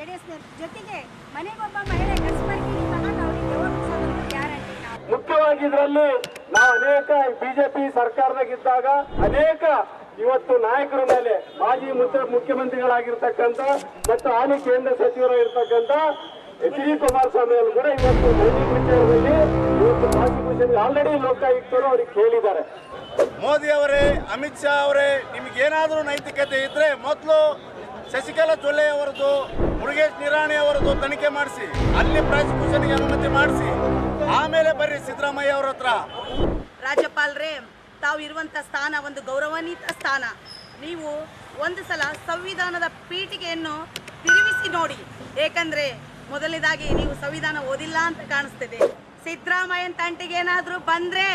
J D S ಜೊತೆಗೆ ಮನೆಗೊಬ್ಬ ಮಹಿಳೆ ಕಸ್ಬರ್ಗಿ ಅವ್ರಿಗೆ ಗ್ಯಾರಂಟಿ ಮುಖ್ಯವಾಗಿ ಇದರಲ್ಲಿ ನಾವು ಅನೇಕ ಬಿಜೆಪಿ ಸರ್ಕಾರದಾಗಿದ್ದಾಗ ಅನೇಕ ಇವತ್ತು ನಾಯಕರ ಮೇಲೆ ಮಾಜಿ ಮುಖ್ಯ ಮುಖ್ಯಮಂತ್ರಿಗಳಾಗಿರ್ತಕ್ಕಂಥ ಮತ್ತು ಹಾಲಿ ಕೇಂದ್ರ ಸಚಿವರಾಗಿರ್ತಕ್ಕಂಥ ಎಚ್ ಡಿ ಕುಮಾರಸ್ವಾಮಿ ಅವರು ಕೂಡ ಇವತ್ತು ಮೈನಿಂಗ್ ವಿಚಾರದಲ್ಲಿ ಇವತ್ತು ಪ್ರಾಸಿಕ್ಯೂಷನ್ ಆಲ್ರೆಡಿ ಲೋಕಾಯುಕ್ತರು ಅವ್ರಿಗೆ ಕೇಳಿದ್ದಾರೆ. ಮೋದಿ ಅವರೇ ಅಮಿತ್ ಶಾ ಅವರೇ ನಿಮಗೇನಾದರೂ ನೈತಿಕತೆ ಇದ್ರೆ ಮೊದಲು ಶಶಿಕಲಾ ಜೊಲ್ಲೆ ಅವರದ್ದು ಮುರುಗೇಶ್ ನಿರಾಣಿ ಅವರದ್ದು ತನಿಖೆ ಮಾಡಿಸಿ, ಅಲ್ಲಿ ಪ್ರಾಸಿಕ್ಯೂಷನ್ಗೆ ಅನುಮತಿ ಮಾಡಿಸಿ, ಆಮೇಲೆ ಬರ್ರಿ ಸಿದ್ದರಾಮಯ್ಯ ಅವ್ರ ಹತ್ರ. ರಾಜ್ಯಪಾಲರೇ, ತಾವು ಇರುವಂಥ ಸ್ಥಾನ ಒಂದು ಗೌರವಾನ್ವಿತ ಸ್ಥಾನ. ನೀವು ಒಂದು ಸಲ ಸಂವಿಧಾನದ ಪೀಠಿಗೆಯನ್ನು ತಿರುಗಿಸಿ ನೋಡಿ. ಏಕೆಂದರೆ ಮೊದಲನೇದಾಗಿ ನೀವು ಸಂವಿಧಾನ ಓದಿಲ್ಲ ಅಂತ ಕಾಣಿಸ್ತಿದೆ. ಸಿದ್ದರಾಮಯ್ಯನ ತಂಟಿಗೆ ಏನಾದರೂ ಬಂದರೆ,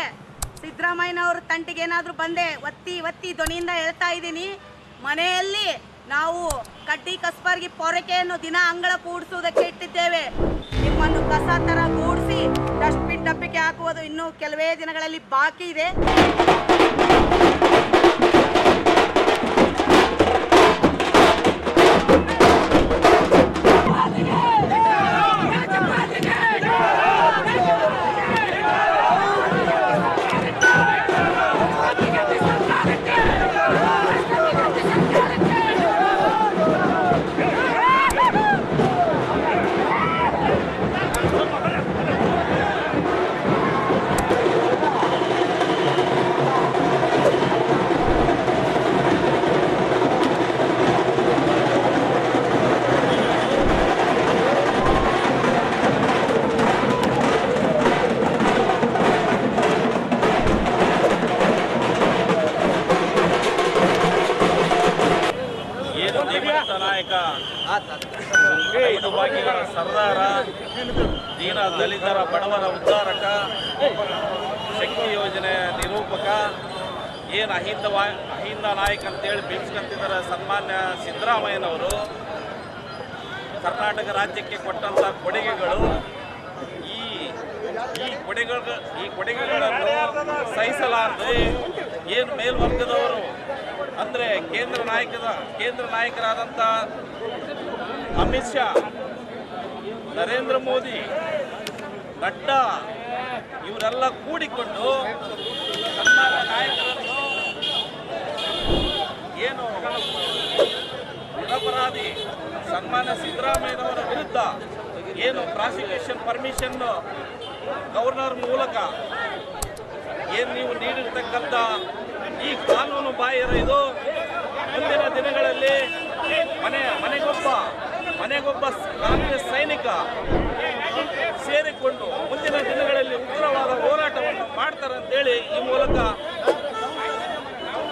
ಸಿದ್ದರಾಮಯ್ಯನವ್ರ ತಂಟಿಗೆ ಏನಾದರೂ ಬಂದೆ, ಒತ್ತಿ ಒತ್ತಿ ಧ್ವನಿಯಿಂದ ಹೇಳ್ತಾ ಇದ್ದೀನಿ. ಮನೆಯಲ್ಲಿ ನಾವು ಕಡ್ಡಿ ಕಸ್ಬರ್ಗಿ ಪೊರಕೆಯನ್ನು ದಿನ ಅಂಗಳ ಕೂಡಿಸುವುದಕ್ಕೆ ಇಟ್ಟಿದ್ದೇವೆ. ನಿಮ್ಮನ್ನು ಕಸ ತರ ಕೂಡಿಸಿ ಡಸ್ಟ್ಬಿನ್ ಡಬ್ಬಿಕೆ ಹಾಕುವುದು ಇನ್ನೂ ಕೆಲವೇ ದಿನಗಳಲ್ಲಿ ಬಾಕಿ ಇದೆ. ದಲಿತರ ಬಡವರ ಉದ್ಧಾರಕ, ಶಕ್ತಿ ಯೋಜನೆ ನಿರೂಪಕ, ಏನು ಅಹಿಂದ ಅಹಿಂದ ನಾಯಕ ಅಂತೇಳಿ ಬಿಂಬಿಸ್ಕೊಂತಿದ್ದಾರೆ ಸನ್ಮಾನ್ಯ ಸಿದ್ದರಾಮಯ್ಯನವರು, ಕರ್ನಾಟಕ ರಾಜ್ಯಕ್ಕೆ ಕೊಟ್ಟಂಥ ಕೊಡುಗೆಗಳು, ಈ ಈ ಕೊಡುಗೆಗಳ, ಈ ಕೊಡುಗೆಗಳನ್ನು ಸಹಿಸಲಾರದೆ ಏನು ಮೇಲ್ವರ್ಗದವರು, ಅಂದರೆ ಕೇಂದ್ರ ನಾಯಕದ, ಕೇಂದ್ರ ನಾಯಕರಾದಂಥ ಅಮಿತ್ ಶಾ, ನರೇಂದ್ರ ಮೋದಿ ನಡ್ಡಾ ಇವರೆಲ್ಲ ಕೂಡಿಕೊಂಡು ನಾಯಕರನ್ನು ಏನು ನಿರಪರಾಧಿ ಸನ್ಮಾನ್ಯ ಸಿದ್ದರಾಮಯ್ಯನವರ ವಿರುದ್ಧ ಏನು ಪ್ರಾಸಿಕ್ಯೂಷನ್ ಪರ್ಮಿಷನ್ ಗವರ್ನರ್ ಮೂಲಕ ಏನು ನೀವು ನೀಡಿರ್ತಕ್ಕಂಥ ಈ ಕಾನೂನು ಬಾಹಿರ ಇದು? ಮುಂದಿನ ದಿನಗಳಲ್ಲಿ ಮನೆ ಮನೆಗೊಬ್ಬ ಮನೆಗೊಬ್ಬ ಕಾಂಗ್ರೆಸ್ ಸೈನಿಕ ಸೇರಿಕೊಂಡು ಮುಂದಿನ ದಿನಗಳಲ್ಲಿ ಉಗ್ರವಾದ ಹೋರಾಟವನ್ನು ಮಾಡ್ತಾರೆ ಅಂತೇಳಿ ಈ ಮೂಲಕ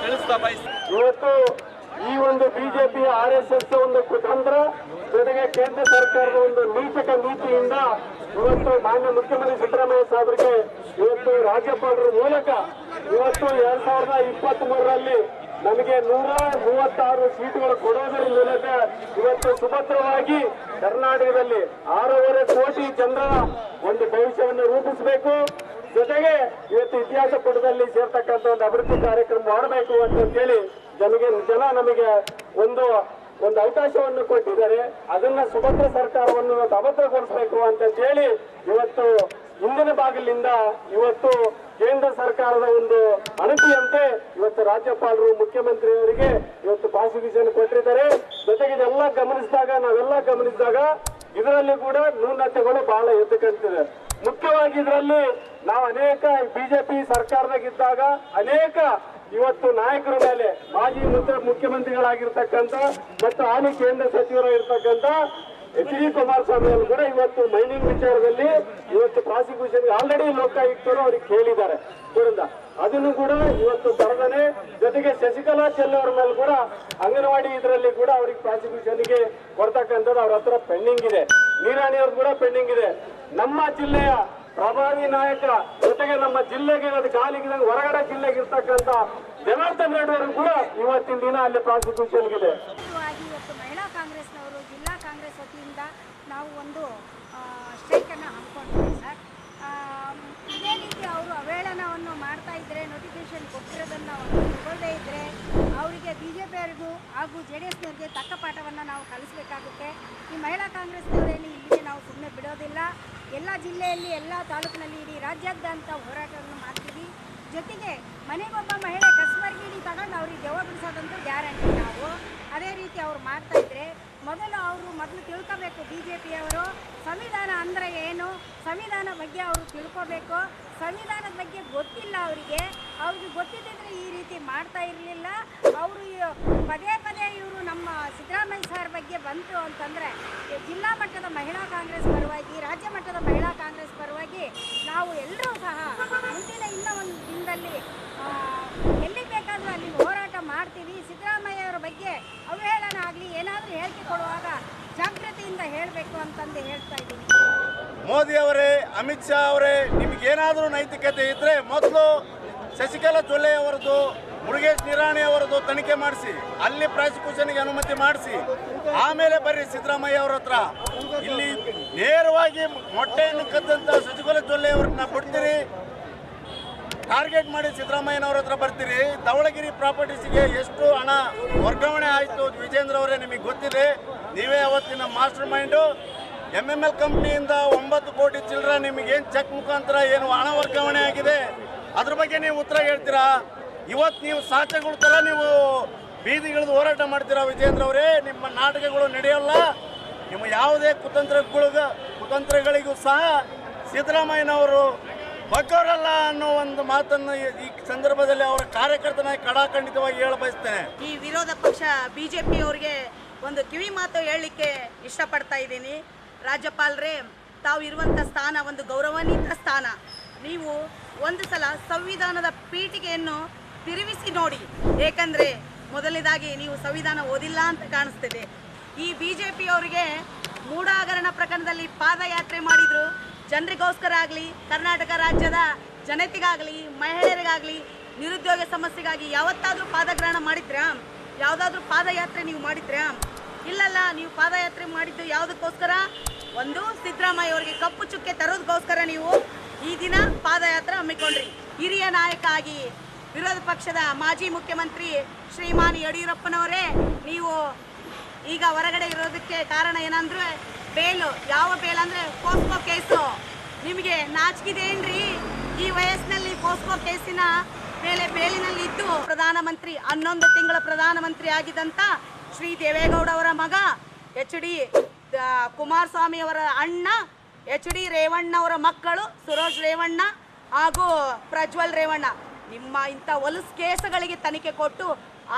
ತಿಳಿಸ್ತಾ ಬಯಸ್ತೀನಿ. ಇವತ್ತು ಈ ಒಂದು ಬಿಜೆಪಿ ಆರ್ ಎಸ್ ಎಸ್ ಒಂದು ಕುತಂತ್ರ, ಜೊತೆಗೆ ಕೇಂದ್ರ ಸರ್ಕಾರದ ಒಂದು ನೀಚಕ ನೀತಿಯಿಂದ ಇವತ್ತು ಮಾನ್ಯ ಮುಖ್ಯಮಂತ್ರಿ ಸಿದ್ದರಾಮಯ್ಯ ಸಾಹೇಬರಿಗೆ ಇವತ್ತು ರಾಜ್ಯಪಾಲರ ಮೂಲಕ ಇವತ್ತು ಎರಡ್ ಸಾವಿರದ ಇಪ್ಪತ್ತ್ ಮೂರರಲ್ಲಿ ನಮಗೆ ನೂರ ಮೂವತ್ತಾರು ಸೀಟುಗಳು ಕೊಡೋದರ ಮೂಲಕ ಇವತ್ತು ಸುಭದ್ರವಾಗಿ ಕರ್ನಾಟಕದಲ್ಲಿ ಆರೂವರೆ ಕೋಟಿ ಜನರ ಒಂದು ಭವಿಷ್ಯವನ್ನು ರೂಪಿಸಬೇಕು. ಜೊತೆಗೆ ಇವತ್ತು ಇತಿಹಾಸ ಪುಟದಲ್ಲಿ ಸೇರ್ತಕ್ಕಂಥ ಒಂದು ಅಭಿವೃದ್ಧಿ ಕಾರ್ಯಕ್ರಮ ಮಾಡಬೇಕು ಅಂತೇಳಿ ಜನಗೆ, ಜನ ನಮಗೆ ಒಂದು ಒಂದು ಅವಕಾಶವನ್ನು ಕೊಟ್ಟಿದ್ದಾರೆ. ಅದನ್ನ ಸುಭದ್ರ ಸರ್ಕಾರವನ್ನು ಅಭದ್ರಗೊಳಿಸಬೇಕು ಅಂತ ಹೇಳಿ ಇವತ್ತು ಹಿಂದಿನ ಬಾಗಿಲಿಂದ ಇವತ್ತು ಕೇಂದ್ರ ಸರ್ಕಾರದ ಒಂದು ಅಣತಿಯಂತೆ ಇವತ್ತು ರಾಜ್ಯಪಾಲರು, ಮುಖ್ಯಮಂತ್ರಿಯವರಿಗೆ ಇವತ್ತು ಪ್ರಾಸಿಕ್ಯೂಷನ್ ಕೊಟ್ಟಿದ್ದಾರೆ. ಜೊತೆಗೆ ಇದೆಲ್ಲ ಗಮನಿಸಿದಾಗ, ನಾವೆಲ್ಲ ಗಮನಿಸಿದಾಗ ಇದರಲ್ಲಿ ಕೂಡ ನ್ಯೂನತೆಗಳು ಬಹಳ ಎದ್ದು ಕಾಣ್ತಿದೆ ಮುಖ್ಯವಾಗಿ ಇದರಲ್ಲಿ ನಾವು ಅನೇಕ ಬಿಜೆಪಿ ಸರ್ಕಾರದಾಗಿದ್ದಾಗ ಅನೇಕ ಇವತ್ತು ನಾಯಕರ ಮೇಲೆ ಮಾಜಿ ಮುಖ್ಯ ಮುಖ್ಯಮಂತ್ರಿಗಳಾಗಿರ್ತಕ್ಕಂಥ ಮತ್ತು ಹಾಲಿ ಕೇಂದ್ರ ಸಚಿವರಾಗಿರ್ತಕ್ಕಂಥ ಎಚ್ ಡಿ ಕುಮಾರಸ್ವಾಮಿ ಅವರು ಕೂಡ ಇವತ್ತು ಮೈನಿಂಗ್ ವಿಚಾರದಲ್ಲಿ ಇವತ್ತು ಪ್ರಾಸಿಕ್ಯೂಷನ್ ಆಲ್ರೆಡಿ ಲೋಕಾಯುಕ್ತರು ಅವ್ರಿಗೆ ಕೇಳಿದ್ದಾರೆ. ಅದನ್ನು ಕೂಡ ಇವತ್ತು ಬರದನೆ ಜೊತೆಗೆ ಶಶಿಕಲಾ ಚೆಲ್ ಅವರ ಮೇಲೆ ಕೂಡ ಅಂಗನವಾಡಿ ಇದರಲ್ಲಿ ಕೂಡ ಅವ್ರಿಗೆ ಪ್ರಾಸಿಕ್ಯೂಷನ್ಗೆ ಕೊಡ್ತಕ್ಕಂಥದ್ದು ಅವ್ರ ಹತ್ರ ಪೆಂಡಿಂಗ್ ಇದೆ. ನೀರಾಣಿ ಅವ್ರದ್ದು ಕೂಡ ಪೆಂಡಿಂಗ್ ಇದೆ. ನಮ್ಮ ಜಿಲ್ಲೆಯ ಪ್ರಭಾವಿ ನಾಯಕ ಜೊತೆಗೆ ನಮ್ಮ ಜಿಲ್ಲೆಗೆ ಅದು ಕಾಲಿಗೆ ಹೊರಗಡೆ ಜಿಲ್ಲೆಗೆ ಇರ್ತಕ್ಕಂಥ ಜನಾರ್ದನ್ ರೆಡ್ಡಿ ಅವರು ಕೂಡ ಇವತ್ತಿನ ದಿನ ಅಲ್ಲಿ ಪ್ರಾಸಿಕ್ಯೂಷನ್ಗಿದೆ. ವತಿಯಿಂದ ನಾವು ಒಂದು ಸ್ಟ್ರೈಕನ್ನು ಹಮ್ಮಿಕೊಂಡಿದ್ದೀವಿ ಸರ್. ಇದೇ ರೀತಿ ಅವರು ಅವೇಳನವನ್ನು ಮಾಡ್ತಾ ಇದ್ದರೆ ನೋಟಿಫಿಕೇಶನ್ ಕೊಟ್ಟಿರೋದನ್ನು ಅವರು ತಗೊಳ್ಳದೇ ಇದ್ದರೆ ಅವರಿಗೆ ಬಿ ಜೆ ಪಿಯವರಿಗೂ ಹಾಗೂ ಜೆ ಡಿ ಎಸ್ನವ್ರಿಗೆ ತಕ್ಕ ಪಾಠವನ್ನು ನಾವು ಕಲಿಸಬೇಕಾಗುತ್ತೆ. ಈ ಮಹಿಳಾ ಕಾಂಗ್ರೆಸ್ನವರೇನು ಇಲ್ಲಿಗೆ ನಾವು ಸುಮ್ಮನೆ ಬಿಡೋದಿಲ್ಲ. ಎಲ್ಲ ಜಿಲ್ಲೆಯಲ್ಲಿ, ಎಲ್ಲ ತಾಲೂಕಿನಲ್ಲಿ ಇಡೀ ರಾಜ್ಯಾದ್ಯಂತ ಹೋರಾಟವನ್ನು ಮಾಡ್ತೀವಿ. ಜೊತೆಗೆ ಮನೆಗೊಬ್ಬ ಮಹಿಳೆ ಕಸ್ಮರ್ಗಿಡಿ ತಗೊಂಡು ಅವ್ರಿಗೆ ದೆವ್ವ ಬಿಡಿಸೋದಂತೂ ಗ್ಯಾರಂಟಿ ನಾವು ಅದೇ ರೀತಿ ಅವ್ರು ಮಾಡ್ತಾ ಇದ್ರೆ ಮೊದಲು ಅವರು ಮೊದಲು ತಿಳ್ಕೋಬೇಕು ಬಿ ಜೆ ಪಿಯವರು ಸಂವಿಧಾನ ಅಂದರೆ ಏನು? ಸಂವಿಧಾನ ಬಗ್ಗೆ ಅವರು ತಿಳ್ಕೋಬೇಕು. ಸಂವಿಧಾನದ ಬಗ್ಗೆ ಗೊತ್ತಿಲ್ಲ ಅವರಿಗೆ. ಅವ್ರಿಗೆ ಗೊತ್ತಿದ್ದರೆ ಈ ರೀತಿ ಮಾಡ್ತಾ ಇರಲಿಲ್ಲ. ಅವರು ಪದೇ ಪದೇ ಇವರು ನಮ್ಮ ಸಿದ್ದರಾಮಯ್ಯ ಸರ್ ಬಗ್ಗೆ ಬಂತು ಅಂತಂದರೆ, ಜಿಲ್ಲಾ ಮಟ್ಟದ ಮಹಿಳಾ ಕಾಂಗ್ರೆಸ್ ಪರವಾಗಿ, ರಾಜ್ಯ ಮಟ್ಟದ ಮಹಿಳಾ ಕಾಂಗ್ರೆಸ್ ಪರವಾಗಿ ನಾವು ಎಲ್ಲರೂ ಸಹ ಮುಂದಿನ ಇನ್ನೂ ಒಂದು ದಿನದಲ್ಲಿ ಎಲ್ಲಿ ಬೇಕಾದರೂ ಅಲ್ಲಿ ಹೋರಾಟ ಮಾಡ್ತೀವಿ. ಸಿದ್ದರಾಮಯ್ಯ ಅವರ ಬಗ್ಗೆ ಅವಹೇಳನ ಆಗಲಿ, ಏನಾದರೂ ಹೇಳಿಕೆ ಕೊಡುವಾಗ ಜಾಗೃತಿಯಿಂದ ಹೇಳಬೇಕು ಅಂತಂದು ಹೇಳ್ತಾ ಇದ್ದೀನಿ. ಮೋದಿ ಅವರೇ, ಅಮಿತ್ ಶಾ ಅವರೇ, ನಿಮಗೇನಾದರೂ ನೈತಿಕತೆ ಇದ್ದರೆ ಮೊದಲು ಶಶಿಕಲಾ ಜೊಲ್ಲೆ ಅವರದ್ದು, ಮುರುಗೇಶ್ ನಿರಾಣಿ ಅವರದ್ದು ತನಿಖೆ ಮಾಡಿಸಿ, ಅಲ್ಲಿ ಪ್ರಾಸಿಕ್ಯೂಷನ್ಗೆ ಅನುಮತಿ ಮಾಡಿಸಿ, ಆಮೇಲೆ ಬರ್ರಿ ಸಿದ್ದರಾಮಯ್ಯ ಅವ್ರ ಹತ್ರ. ಇಲ್ಲಿ ನೇರವಾಗಿ ಮೊಟ್ಟೆಯನ್ನು ಕದ್ದಂತ ಶಶಿಕಲಾ ಜೊಲ್ಲೆ ಅವ್ರನ್ನ ಬಿಡ್ತೀರಿ ಟಾರ್ಗೆಟ್ ಮಾಡಿ ಸಿದ್ದರಾಮಯ್ಯನವ್ರ ಹತ್ರ ಬರ್ತೀರಿ. ಧವಳಗಿರಿ ಪ್ರಾಪರ್ಟೀಸ್ಗೆ ಎಷ್ಟು ಹಣ ವರ್ಗಾವಣೆ ಆಯಿತು ವಿಜೇಂದ್ರ ಅವರೇ ನಿಮಗೆ ಗೊತ್ತಿದೆ. ನೀವೇ ಅವತ್ತಿನ master mind. M M L ಕಂಪ್ನಿಯಿಂದ ಒಂಬತ್ತು ಕೋಟಿ ಚಿಲ್ಲರೆ ನಿಮಗೇನು ಚೆಕ್ ಮುಖಾಂತರ ಏನು ಹಣ ವರ್ಗಾವಣೆ ಆಗಿದೆ? ಅದ್ರ ಬಗ್ಗೆ ನೀವು ಉತ್ತರ ಹೇಳ್ತೀರಾ? ಇವತ್ತು ನೀವು ಸಾಚೆಗಳ ಥರ ನೀವು ಬೀದಿಗಿಳಿದು ಹೋರಾಟ ಮಾಡ್ತೀರಾ ವಿಜೇಂದ್ರ ಅವರೇ? ನಿಮ್ಮ ನಾಟಕಗಳು ನಡೆಯಲ್ಲ. ನಿಮ್ಮ ಯಾವುದೇ ಕುತಂತ್ರಗಳಿಗೂ ಕುತಂತ್ರಗಳಿಗೂ ಸಹ ಸಿದ್ದರಾಮಯ್ಯನವರು ಬಗ್ಗವರಲ್ಲ ಅನ್ನೋ ಒಂದು ಮಾತನ್ನು ಈ- ಸಂದರ್ಭದಲ್ಲಿ ಅವರ ಕಾರ್ಯಕರ್ತನಾಗಿ ಕಡಾಖಂಡಿತವಾಗಿ ಹೇಳ ಬಯಸ್ತೇನೆ. ಈ ವಿರೋಧ ಪಕ್ಷ ಬಿಜೆಪಿ ಅವರಿಗೆ ಒಂದು ಕಿವಿ ಮಾತು ಹೇಳಲಿಕ್ಕೆ ಇಷ್ಟಪಡ್ತಾ ಇದ್ದೀನಿ. ರಾಜ್ಯಪಾಲರೇ, ತಾವು ಇರುವಂಥ ಸ್ಥಾನ ಒಂದು ಗೌರವಾನ್ವಿತ ಸ್ಥಾನ. ನೀವು ಒಂದು ಸಲ ಸಂವಿಧಾನದ ಪೀಠಿಗೆಯನ್ನು ತಿರುಗಿಸಿ ನೋಡಿ. ಏಕೆಂದರೆ ಮೊದಲನೇದಾಗಿ ನೀವು ಸಂವಿಧಾನ ಓದಿಲ್ಲ ಅಂತ ಕಾಣಿಸ್ತಿದೆ. ಈ ಬಿ ಜೆ ಪಿಯವರಿಗೆ ಮೂಢಾಗರಣ ಪ್ರಕರಣದಲ್ಲಿ ಪಾದಯಾತ್ರೆ ಮಾಡಿದ್ರು ಜನರಿಗೋಸ್ಕರ ಆಗಲಿ, ಕರ್ನಾಟಕ ರಾಜ್ಯದ ಜನತೆಗಾಗಲಿ, ಮಹಿಳೆಯರಿಗಾಗಲಿ, ನಿರುದ್ಯೋಗ ಸಮಸ್ಯೆಗಾಗಿ ಯಾವತ್ತಾದರೂ ಪಾದಗ್ರಹಣ ಮಾಡಿದ್ರಾ? ಯಾವುದಾದ್ರೂ ಪಾದಯಾತ್ರೆ ನೀವು ಮಾಡಿದ್ರಾ? ಇಲ್ಲಲ್ಲ, ನೀವು ಪಾದಯಾತ್ರೆ ಮಾಡಿದ್ದು ಯಾವುದಕ್ಕೋಸ್ಕರ? ಒಂದು ಸಿದ್ದರಾಮಯ್ಯ ಅವರಿಗೆ ಕಪ್ಪು ಚುಕ್ಕೆ ತರೋದಕ್ಕೋಸ್ಕರ ನೀವು ಈ ದಿನ ಪಾದಯಾತ್ರೆ ಹಮ್ಮಿಕೊಂಡ್ರಿ. ಹಿರಿಯ ನಾಯಕ ಆಗಿ ವಿರೋಧ ಪಕ್ಷದ ಮಾಜಿ ಮುಖ್ಯಮಂತ್ರಿ ಶ್ರೀಮಾನ್ ಯಡಿಯೂರಪ್ಪನವರೇ, ನೀವು ಈಗ ಹೊರಗಡೆ ಇರೋದಕ್ಕೆ ಕಾರಣ ಏನಂದ್ರೆ ಬೇಲು, ಯಾವ ಬೇಲ್ ಅಂದ್ರೆ ಪೋಸ್ಕೋ ಕೇಸು. ನಿಮಗೆ ನಾಚಿಕೆ ಏನ್ರಿ ಈ ವಯಸ್ಸಿನಲ್ಲಿ ಪೋಸ್ಕೋ ಕೇಸಿನ ಮೇಲೆ ಬೇಲಿನಲ್ಲಿ ಇದ್ದು ಪ್ರಧಾನಮಂತ್ರಿ, ಹನ್ನೊಂದು ತಿಂಗಳ ಪ್ರಧಾನಮಂತ್ರಿ ಆಗಿದಂತ ಶ್ರೀ ದೇವೇಗೌಡ ಅವರ ಮಗ, ಎಚ್ ಡಿ ಕುಮಾರಸ್ವಾಮಿ ಅವರ ಅಣ್ಣ, ಎಚ್ ಡಿ ರೇವಣ್ಣ ಅವರ ಮಕ್ಕಳು, ಸುರೋಜ್ ರೇವಣ್ಣ ಹಾಗೂ ಪ್ರಜ್ವಲ್ ರೇವಣ್ಣ. ನಿಮ್ಮ ಇಂಥ ಹೊಲಸು ಕೇಸುಗಳಿಗೆ ತನಿಖೆ ಕೊಟ್ಟು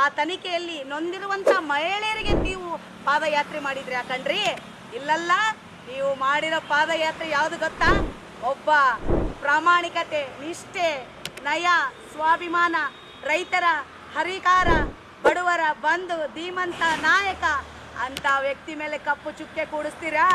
ಆ ತನಿಖೆಯಲ್ಲಿ ನೊಂದಿರುವಂಥ ಮಹಿಳೆಯರಿಗೆ ನೀವು ಪಾದಯಾತ್ರೆ ಮಾಡಿದ್ರಿ ಯಾಕಂಡ್ರಿ ಇಲ್ಲಲ್ಲ, ನೀವು ಮಾಡಿರೋ ಪಾದಯಾತ್ರೆ ಯಾವುದು ಗೊತ್ತಾ? ಒಬ್ಬ ಪ್ರಾಮಾಣಿಕತೆ, ನಿಷ್ಠೆ, ನಯ, ಸ್ವಾಭಿಮಾನ, ರೈತರ ಹರಿಕಾರ, ಬಡವರ ಬಂಧು, ಧೀಮಂತ ನಾಯಕ ಅಂತ ವ್ಯಕ್ತಿ ಮೇಲೆ ಕಪ್ಪು ಚುಕ್ಕೆ ಕೂಡಿಸ್ತೀರಾ?